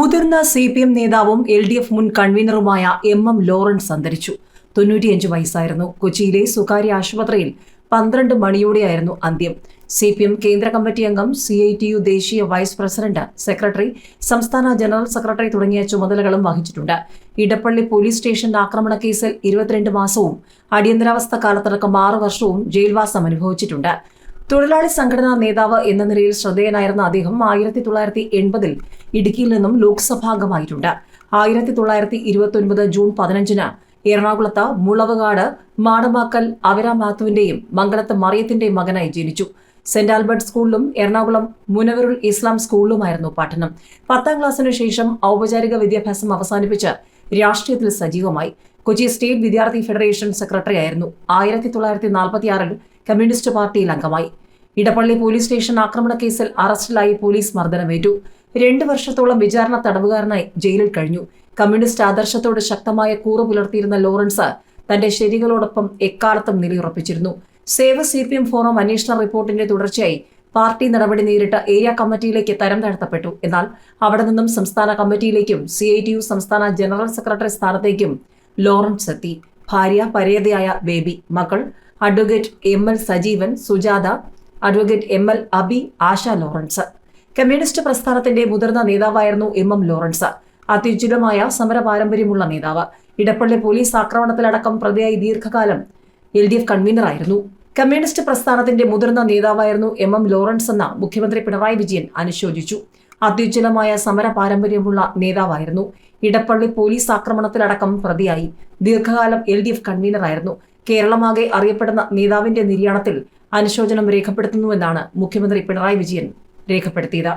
മുതിർന്ന C P M നേതാവും L D F മുൻ കൺവീനറുമായ എം എം ലോറൻസ് അന്തരിച്ചു. തൊണ്ണൂറ്റിയഞ്ച് വയസ്സായിരുന്നു. കൊച്ചിയിലെ സ്വകാര്യ ആശുപത്രിയിൽ പന്ത്രണ്ട് മണിയോടെയായിരുന്നു അന്ത്യം. സി പി എം കേന്ദ്ര കമ്മിറ്റി അംഗം സി ഐ ടി യു ദേശീയ വൈസ് പ്രസിഡന്റ് സെക്രട്ടറി സംസ്ഥാന ജനറൽ സെക്രട്ടറി തുടങ്ങിയ ചുമതലകളും വഹിച്ചിട്ടുണ്ട്. ഇടപ്പള്ളി പോലീസ് സ്റ്റേഷൻ ആക്രമണ കേസിൽ ഇരുപത്തിരണ്ട് മാസവും അടിയന്തരാവസ്ഥ കാലത്തടക്കം ആറ് വർഷവും ജയിൽവാസം അനുഭവിച്ചിട്ടുണ്ട്. തൊഴിലാളി സംഘടനാ നേതാവ് എന്ന നിലയിൽ ശ്രദ്ധേയനായിരുന്ന അദ്ദേഹം ആയിരത്തി തൊള്ളായിരത്തി എൺപതിൽ ഇടുക്കിയിൽ നിന്നും ലോക്സഭാംഗമായിട്ടുണ്ട്. ആയിരത്തി തൊള്ളായിരത്തി ഇരുപത്തി ഒൻപത് ജൂൺ പതിനഞ്ചിന് എറണാകുളത്ത് മുളവുകാട് മാടമാക്കൽ അവരാമാത്തുവിന്റെയും മംഗളത്ത് മറിയത്തിന്റെയും മകനായി ജനിച്ചു. സെന്റ് ആൽബർട്ട് സ്കൂളിലും എറണാകുളം മുനവരുൾ ഇസ്ലാം സ്കൂളിലുമായിരുന്നു പഠനം. പത്താം ക്ലാസ്സിനു ശേഷം ഔപചാരിക വിദ്യാഭ്യാസം അവസാനിപ്പിച്ച് രാഷ്ട്രീയത്തിൽ സജീവമായി. കൊച്ചി സ്റ്റേറ്റ് വിദ്യാർത്ഥി ഫെഡറേഷൻ സെക്രട്ടറി ആയിരുന്നു ആയിരത്തി തൊള്ളായിരത്തി നാൽപ്പത്തിയാറിൽ കമ്മ്യൂണിസ്റ്റ് പാർട്ടിയിൽ അംഗമായി. ഇടപ്പള്ളി പോലീസ് സ്റ്റേഷൻ ആക്രമണ കേസിൽ അറസ്റ്റിലായി പോലീസ് മർദ്ദനമേറ്റു. രണ്ടു വർഷത്തോളം വിചാരണ തടവുകാരനായി ജയിലിൽ കഴിഞ്ഞു. കമ്മ്യൂണിസ്റ്റ് ആദർശത്തോട് ശക്തമായ കൂറ് പുലർത്തിയിരുന്ന ലോറൻസ് തന്റെ ശരികളോടൊപ്പം എക്കാലത്തും നിലയുറപ്പിച്ചിരുന്നു. Save C P M forum അന്വേഷണ റിപ്പോർട്ടിന്റെ തുടർച്ചയായി പാർട്ടി നടപടി നേരിട്ട ഏരിയ കമ്മിറ്റിയിലേക്ക് തരം താഴ്ത്തപ്പെട്ടു. എന്നാൽ അവിടെ നിന്നും സംസ്ഥാന കമ്മിറ്റിയിലേക്കും സി ഐ ടി യു സംസ്ഥാന ജനറൽ സെക്രട്ടറി സ്ഥാനത്തേക്കും ലോറൻസ് എത്തി. ഭാര്യ പരേതയായ ബേബി മകൾ advocate M L Sajeevan Sujatha advocate M L Abi Asha Lawrence. Communist പ്രസ്ഥാനത്തിന്റെ മുതിർന്ന നേതാവായിരുന്നു എം എം ലോറൻസ്. അത്യുജ്വലമായ സമര പാരമ്പര്യമുള്ള നേതാവ്. ഇടപ്പള്ളി പോലീസ് ആക്രമണത്തിലടക്കം പ്രതിയായി ദീർഘകാലം എൽ ഡി എഫ് കൺവീനറായിരുന്നു കമ്മ്യൂണിസ്റ്റ് പ്രസ്ഥാനത്തിന്റെ മുതിർന്ന നേതാവായിരുന്നു എം എം ലോറൻസ് എന്ന മുഖ്യമന്ത്രി പിണറായി വിജയൻ അനുശോചിച്ചു. അത്യുജ്വലമായ സമര പാരമ്പര്യമുള്ള നേതാവായിരുന്നു. ഇടപ്പള്ളി പോലീസ് ആക്രമണത്തിലടക്കം പ്രതിയായി ദീർഘകാലം എൽ ഡി എഫ് കൺവീനറായിരുന്നു കേരളമാകെ അറിയപ്പെടുന്ന നേതാവിന്റെ നിര്യാണത്തിൽ അനുശോചനം രേഖപ്പെടുത്തുന്നുവെന്നാണ് മുഖ്യമന്ത്രി പിണറായി വിജയൻ രേഖപ്പെടുത്തിയത്